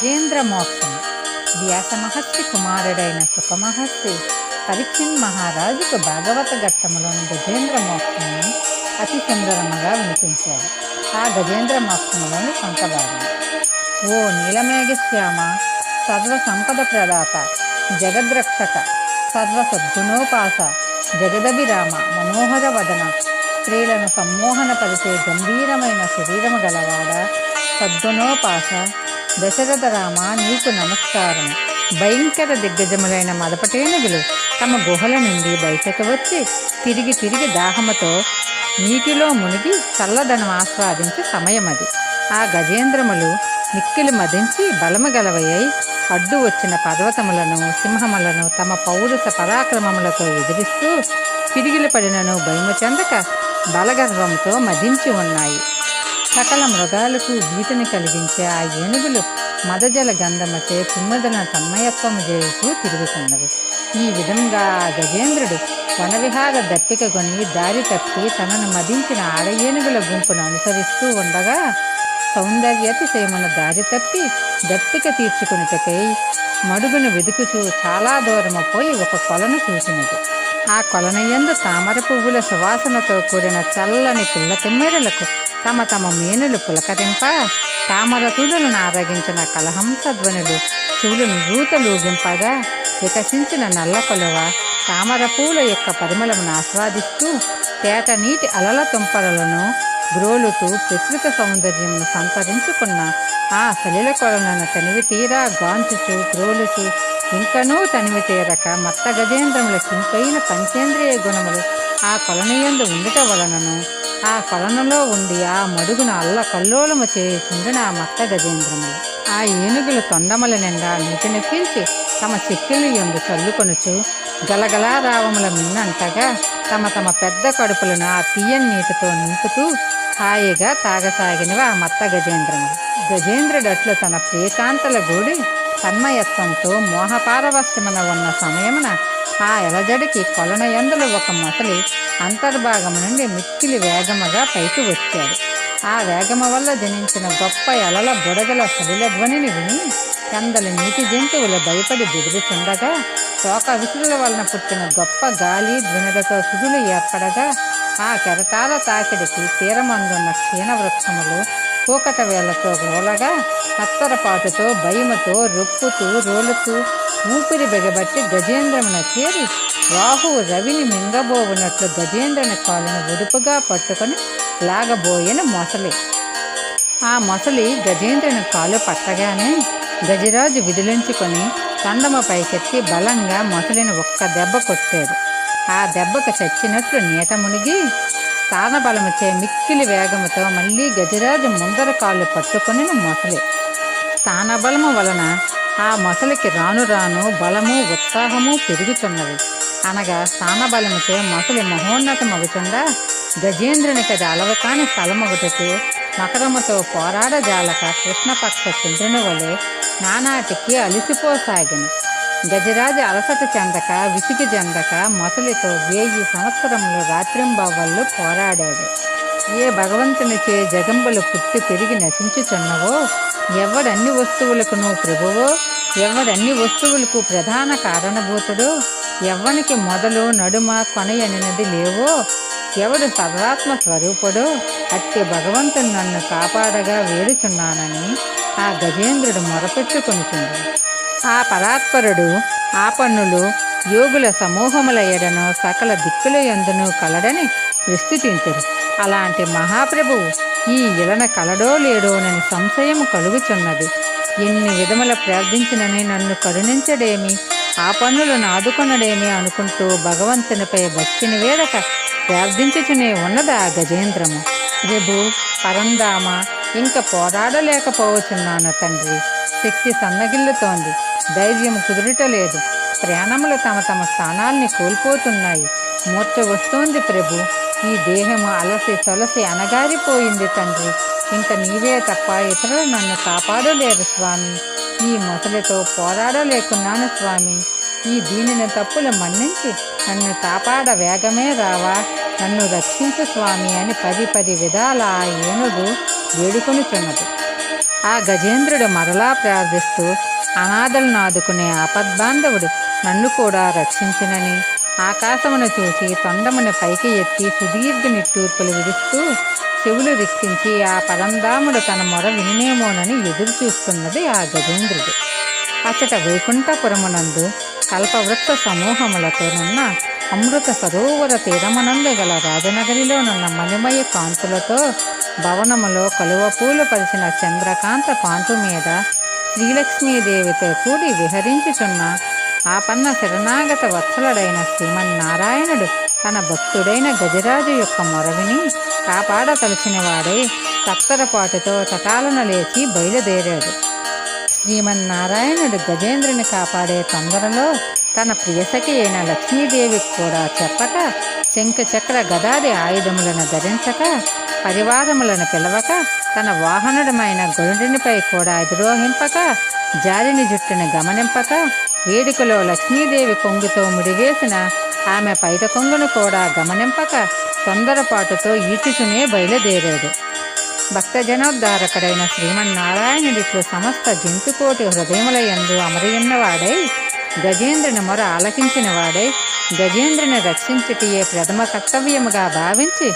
గజేంద్ర మోక్షం. వ్యాస మహర్షి కుమారుడైన సుఖమహర్షి పరీక్షణ్ మహారాజుకు భాగవత ఘట్టములోని గజేంద్ర మోక్షాన్ని అతి సుందరముగా వినిపించాడు. ఆ గజేంద్ర మోక్షంలోని సొంత భాగం ఓ నీలమేఘశ్యామ సర్వ సంపద ప్రదాత జగద్రక్షక సర్వ సద్గుణోపాస జగదభిరామ మనోహర వదన స్త్రీలను సమ్మోహనపరిచే గంభీరమైన శరీరము గలవాడ? సద్గుణోపాస దశరథ రామ నీకు నమస్కారం. భయంకర దిగ్గజములైన మదపటేనుగులు తమ గుహల నుండి బయటకు వచ్చి తిరిగి తిరిగి దాహముతో నీటిలో మునిగి చల్లదనం ఆస్వాదించే సమయమది. ఆ గజేంద్రములు మిక్కిలి మదించి బలము గలవయ్యై అడ్డు వచ్చిన పర్వతములను సింహములను తమ పౌరుష పరాక్రమములతో ఎదిరిస్తూ పిరిగిలి పడినను భయము చెందక బలగర్వంతో మదించి ఉన్నాయి. సకల మృగాలకు భీతిని కలిగించే ఆ ఏనుగులు మదజల గంధమచే కుమ్మదన తన్మయత్వము చేస్తూ తిరుగుతున్నవి ఈ విధంగా ఆ గజేంద్రుడు వనవిహార దప్పిక కొని దారి తప్పి తనను మదించిన ఆడ ఏనుగుల గుంపును అనుసరిస్తూ ఉండగా సౌందర్యతిశయమున దారి తప్పి దప్పిక తీర్చుకున్నటకై మడుగును వెదుకుచూ చాలా దూరము పోయి ఒక కొలను చూసినది ఆ కొలనయందు తామర పువ్వుల సువాసనతో కూడిన చల్లని పిల్ల తిమ్మెరలకు తమ తమ మేనులు పులకరింప తామర తుడులను ఆరగించిన కలహంస ధ్వనులు చెవులను రూతలూగింపగా వికసించిన నల్ల కొలువ తామర పూల యొక్క పరిమళమును ఆస్వాదిస్తూ తేట నీటి అలల తుంపరలను గ్రోలుతూ ప్రకృతి సౌందర్యమును సంతరించుకున్న ఆ సలిల కొలను తనివి తీరా గాంచుచు గ్రోలుచు ఇంకనూ తనివి తీరక మత్త గజేంద్రముల కింపైన పంచేంద్రియ గుణములు ఆ కొలనియందు ఉండుట వలనను ఆ కొలనులో ఉండి ఆ మడుగున అల్ల కల్లోలము చేయుచుండిన ఆ మత్త గజేంద్రములు. ఆ ఏనుగులు తొండముల నిండా నీటిని పీల్చి తమ శక్తిని ఎందు చల్లుకొనుచు గలగలా రావముల మిన్నంటగా తమ తమ పెద్ద కడుపులను ఆ తీయని నీటితో నింపుతూ హాయిగా తాగసాగినవి ఆ మత్త గజేంద్రములు. గజేంద్రుడట్లు తన ప్రియకాంతల గూడి తన్మయత్వంతో మోహపారవశ్యమున ఉన్న సమయమున ఆ ఎలజడికి కొలన ఎందులు ఒక మొసలి అంతర్భాగం నుండి మిక్కిలి వేగముగా పైకి వచ్చాడు. ఆ వేగము వల్ల జనించిన గొప్ప ఎలల బుడగల శరీరధ్వనిని విని కందల నీటి జంతువులు భయపడి బెదిరిచుండగా తోక విసురుల వలన పుట్టిన గొప్ప గాలి ధ్వనులతో సుడులు ఏర్పడగా ఆ కెరటాల తాకిడికి తీరమందున్న క్షీణ వృక్షములు కూకట వేళ్ళతో రోలగా కత్తరపాటుతో భయముతో రొప్పుతూ రోలుతూ ఊపిరి బిగబట్టి గజేంద్రమున చేరి రాహువు రవిని మింగబోవునట్లు గజేంద్రుని కాలును ఉడుపుగా పట్టుకొని లాగబోయిన మొసలి. ఆ మొసలి గజేంద్రుని కాలు పట్టగానే గజరాజు విదిలించుకొని తొండమ పైకెత్తి బలంగా మొసలిని ఒక్క దెబ్బ కొట్టాడు ఆ దెబ్బకు చచ్చినట్లు నీట మునిగి స్థానబలముచే మిక్కిలి వేగముతో మళ్ళీ గజరాజు ముందర కాళ్ళు పట్టుకొని మొసలి. స్థానబలము వలన ఆ మొసలికి రాను రాను బలము ఉత్సాహము పెరుగుతున్నది. అనగా స్థానబలముచే మొసలి మహోన్నతమగుచుండా గజేంద్రుని కది అలవకాని స్థలమొకటికి మకరముతో పోరాడజాలక కృష్ణపక్ష చంద్రుని వలె నానాటికి అలిసిపోసాగిన. గజరాజు అలసట చెందక విసిగి చెందక మొసలితో వేయి సంవత్సరములు రాత్రింబవళ్ళు పోరాడాడు. ఏ భగవంతునిచే జగంబలు పుట్టి పెరిగి నశించుచున్నవో ఎవడన్ని వస్తువులకు నువ్వు ప్రభువో ఎవడన్ని వస్తువులకు ప్రధాన కారణభూతుడో ఎవ్వనికి మొదలు నడుమ కొనయనినది లేవో ఎవడు సర్వాత్మ స్వరూపుడో అట్టి భగవంతుని నన్ను కాపాడగా వేడుచున్నానని ఆ గజేంద్రుడు మొరపెట్టుకొనిచుండు. ఆ పరాత్పరుడు ఆ పన్నులు యోగుల సమూహముల ఎడను సకల దిక్కుల ఎందును కలడని విస్తుతింతురు అలాంటి మహాప్రభువు ఈ ఇలన కలడో లేడోనని సంశయము కలుగుచున్నది. ఎన్ని విధముల ప్రార్థించినని నన్ను కరుణించడేమి? ఆ పనులు ఆదుకొనడేమి అనుకుంటూ భగవంతునిపై భక్తిని వేడక ప్రార్థించుచునే ఉన్నది ఆ గజేంద్రము? రేపు పరంధామ ఇంకా పోరాడలేకపోవచున్నాను తండ్రి. శక్తి సన్నగిల్లుతోంది. ధైర్యం కుదురుటలేదు. ప్రయాణములు తమ తమ స్థానాల్ని కోల్పోతున్నాయి. మూర్ఛ వస్తోంది ప్రభు. ఈ దేహము అలసి సొలసి అనగారిపోయింది తండ్రి. ఇంక నీవే తప్ప ఇతరులు నన్ను కాపాడలేరు స్వామి. ఈ మొసలితో పోరాడలేకున్నాను స్వామి. ఈ దీనిని తప్పులు మన్నించి నన్ను కాపాడ వేగమే రావా. నన్ను రక్షించు స్వామి అని పది పది విధాల ఆ ఏనుగు వేడుకొనుచున్నది. ఆ గజేంద్రుడు మరలా ప్రార్థిస్తూ అనాథలను ఆదుకునే ఆపద్బాంధవుడు నన్ను కూడా రక్షించినని ఆకాశమును చూసి తొండమును పైకి ఎత్తి సుదీర్ఘ నిట్టూర్పులు విడుస్తూ చెవులు రిక్కించి ఆ పరంధాముడు తన మొర వినినేమోనని ఎదురు చూస్తున్నది ఆ గజేంద్రుడు. అచ్చట వైకుంఠపురమునందు కల్పవృక్ష సమూహములతోనున్న అమృత సరోవర తీరమనందు గల రాజనగరిలోనున్న మణిమయ కాంతులతో భవనములో కలువ పూలు పరిచిన చంద్రకాంత కాంతు మీద శ్రీలక్ష్మీదేవితో కూడి విహరించుచున్న ఆపన్న శరణాగత వత్సలుడైన శ్రీమన్నారాయణుడు తన భక్తుడైన గజరాజు యొక్క మొరవిని కాపాడతలిసిన వాడే తత్తరపాటుతో తటాలను లేచి బయలుదేరాడు. శ్రీమన్నారాయణుడు గజేంద్రుని కాపాడే తొందరలో తన ప్రియసఖి అయిన లక్ష్మీదేవికి కూడా చెప్పక శంఖచక్ర గదాది ఆయుధములను ధరించక పరివారములను పిలవక తన వాహనుడమైన గరుడునిపై కూడా అధిరోహింపక జారిని జుట్టుని గమనింపక వేడుకలో లక్ష్మీదేవి కొంగుతో ముడివేసిన ఆమె పైట కొంగును కూడా గమనింపక తొందరపాటుతో ఈచుచునే బయలుదేరాడు. భక్తజనోద్ధారకుడైన శ్రీమన్నారాయణుడిట్లు సమస్త జంతుకోటి హృదయములయందు అమరయున్నవాడై గజేంద్రుని మొర ఆలకించిన వాడై గజేంద్రుని రక్షించుటియే ప్రథమ కర్తవ్యముగా భావించి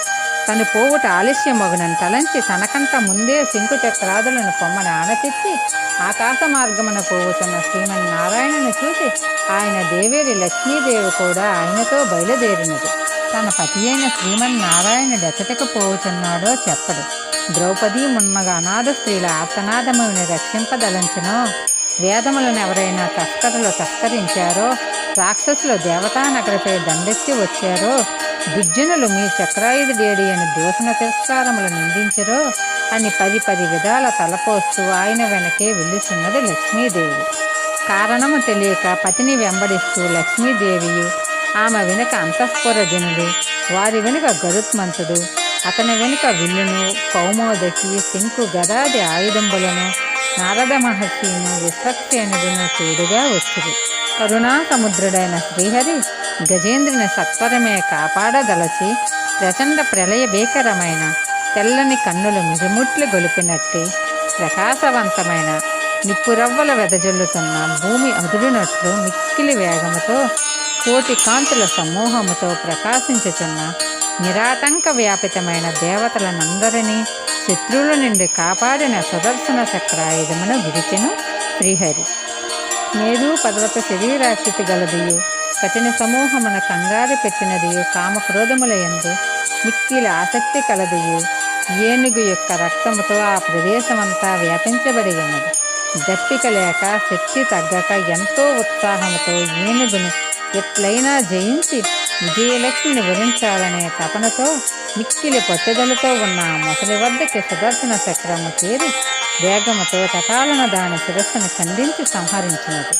తను పోవుట ఆలస్యమగునని తలంచి తనకంట ముందే శంకు చక్రాదులను పొమ్మని ఆనతిచ్చి ఆకాశ మార్గమున పోవుతున్న శ్రీమన్నారాయణను చూసి ఆయన దేవేరి లక్ష్మీదేవి కూడా ఆయనతో బయలుదేరినది. తన పతి అయిన శ్రీమన్నారాయణుడు ఎచ్చటకు పోవుచున్నాడో చెప్పడు. ద్రౌపది మున్నగ అనాథ స్త్రీల ఆర్తనాదముని రక్షింపదలంచునో. వేదములను ఎవరైనా తస్కరులు తస్కరించారో రాక్షసులు దేవతానగరపై దండెత్తి వచ్చారో దుర్జనులు మీ చక్రాయుధుడేడి అని దూషణ తిరస్కారములు నిందించరో అని పది పది విధాల తలపోస్తూ ఆయన వెనకే వెళ్ళుచున్నది లక్ష్మీదేవి. కారణము తెలియక పతిని వెంబడిస్తూ లక్ష్మీదేవియు ఆమె వెనుక అంతఃపుర జనుడు వారి వెనుక గరుత్మంతుడు అతని వెనుక విల్లును కౌమోదకి శంకు గదాది ఆయుధంబులను నారద మహర్షిను విశ్వక్సేనుడును చూడుగా వచ్చింది కరుణా సముద్రుడైన శ్రీహరి గజేంద్రుని సత్వరమే కాపాడదలచి ప్రచండ ప్రళయ భీకరమైన తెల్లని కన్నులు మిరుముట్లు గొలిపినట్టి ప్రకాశవంతమైన నిప్పురవ్వల వెదజల్లుతున్న భూమి అదురునట్లు మిక్కిలి వేగముతో కోటి కాంతుల సమూహముతో ప్రకాశించుచున్న నిరాటంక వ్యాపితమైన దేవతలనందరినీ శత్రువుల నుండి కాపాడిన సుదర్శన చక్రాయుధమును విరిచిన శ్రీహరి. మేరు పదవత శరీరాకృతి గలదియు కఠిన సమూహమున కంగారు పెట్టినదియు కామక్రోధముల యందు మిక్కిలి ఆసక్తి కలదియు ఏనుగు యొక్క రక్తముతో ఆ ప్రదేశమంతా వ్యాపించబడి ఉన్నది. దప్పిక లేక శక్తి తగ్గక ఎంతో ఉత్సాహముతో ఏనుగును ఎట్లయినా జయించి విజయలక్ష్మిని వరించాలనే తపనతో మిక్కిలి పట్టుదలతో ఉన్న ముసలి వద్దకి సుదర్శన చక్రము చేరి వేగముతో తటాలన దాని శిరస్సును ఖండించి సంహరించినది.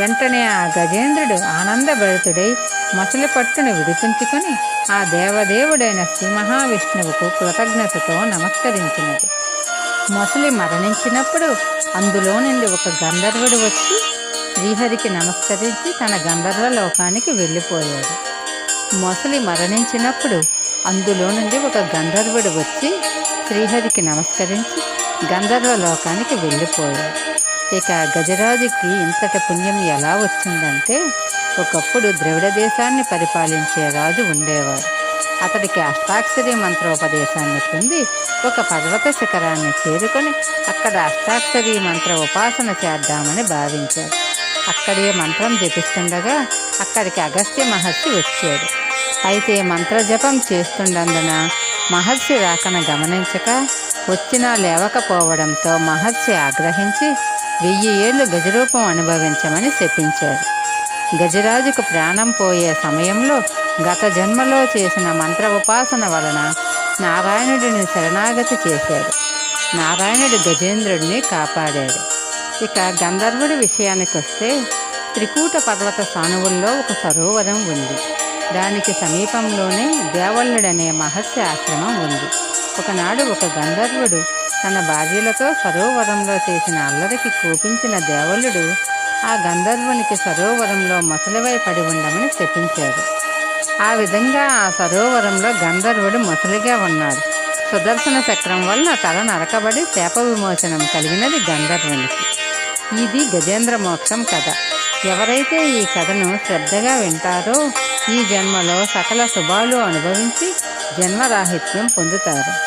వెంటనే ఆ గజేంద్రుడు ఆనందభరితుడై మసలి పట్టును విడిపించుకొని ఆ దేవదేవుడైన శ్రీ మహావిష్ణువుకు కృతజ్ఞతతో నమస్కరించినది. మొసలి మరణించినప్పుడు అందులో నుండి ఒక గంధర్వుడు వచ్చి శ్రీహరికి నమస్కరించి తన గంధర్వ లోకానికి వెళ్ళిపోయాడు. మొసలి మరణించినప్పుడు అందులో నుండి ఒక గంధర్వుడు వచ్చి శ్రీహరికి నమస్కరించి గంధర్వ లోకానికి వెళ్ళిపోయాడు ఇక గజరాజుకి ఇంతటి పుణ్యం ఎలా వచ్చిందంటే ఒకప్పుడు ద్రవిడ దేశాన్ని పరిపాలించే రాజు ఉండేవాడు. అతడికి అష్టాక్షరి మంత్రోపదేశాన్ని పొంది ఒక పర్వత శిఖరాన్ని చేరుకొని అక్కడ అష్టాక్షరి మంత్ర ఉపాసన చేద్దామని భావించాడు. అక్కడే మంత్రం జపిస్తుండగా అక్కడికి అగస్త్య మహర్షి వచ్చాడు. అయితే మంత్రజపం చేస్తుండందున మహర్షి రాకన గమనించక వచ్చినా లేవకపోవడంతో మహర్షి ఆగ్రహించి వెయ్యి ఏళ్ళు గజరూపం అనుభవించమని శపించాడు. గజరాజుకు ప్రాణం పోయే సమయంలో గత జన్మలో చేసిన మంత్ర ఉపాసన వలన నారాయణుడిని శరణాగతి చేశాడు. నారాయణుడు గజేంద్రుడిని కాపాడాడు. ఇక గంధర్వుడి విషయానికి వస్తే త్రికూట పర్వత సానువుల్లో ఒక సరోవరం ఉంది. దానికి సమీపంలోనే దేవల్లుడనే మహర్షి ఆశ్రమం ఉంది. ఒకనాడు ఒక గంధర్వుడు తన భార్యలతో సరోవరంలో చేసిన అల్లరికి కోపించిన దేవలుడు ఆ గంధర్వునికి సరోవరంలో మసలివై పడి ఉండమని చెప్పించాడు. ఆ విధంగా ఆ సరోవరంలో గంధర్వుడు మసలిగా ఉన్నాడు. సుదర్శన చక్రం వలన తల నరకబడి శాప విమోచనం కలిగినది గంధర్వునికి. ఇది గజేంద్ర మోక్షం కథ. ఎవరైతే ఈ కథను శ్రద్ధగా వింటారో ఈ జన్మలో సకల శుభాలు అనుభవించి జన్మరాహిత్యం పొందుతారు.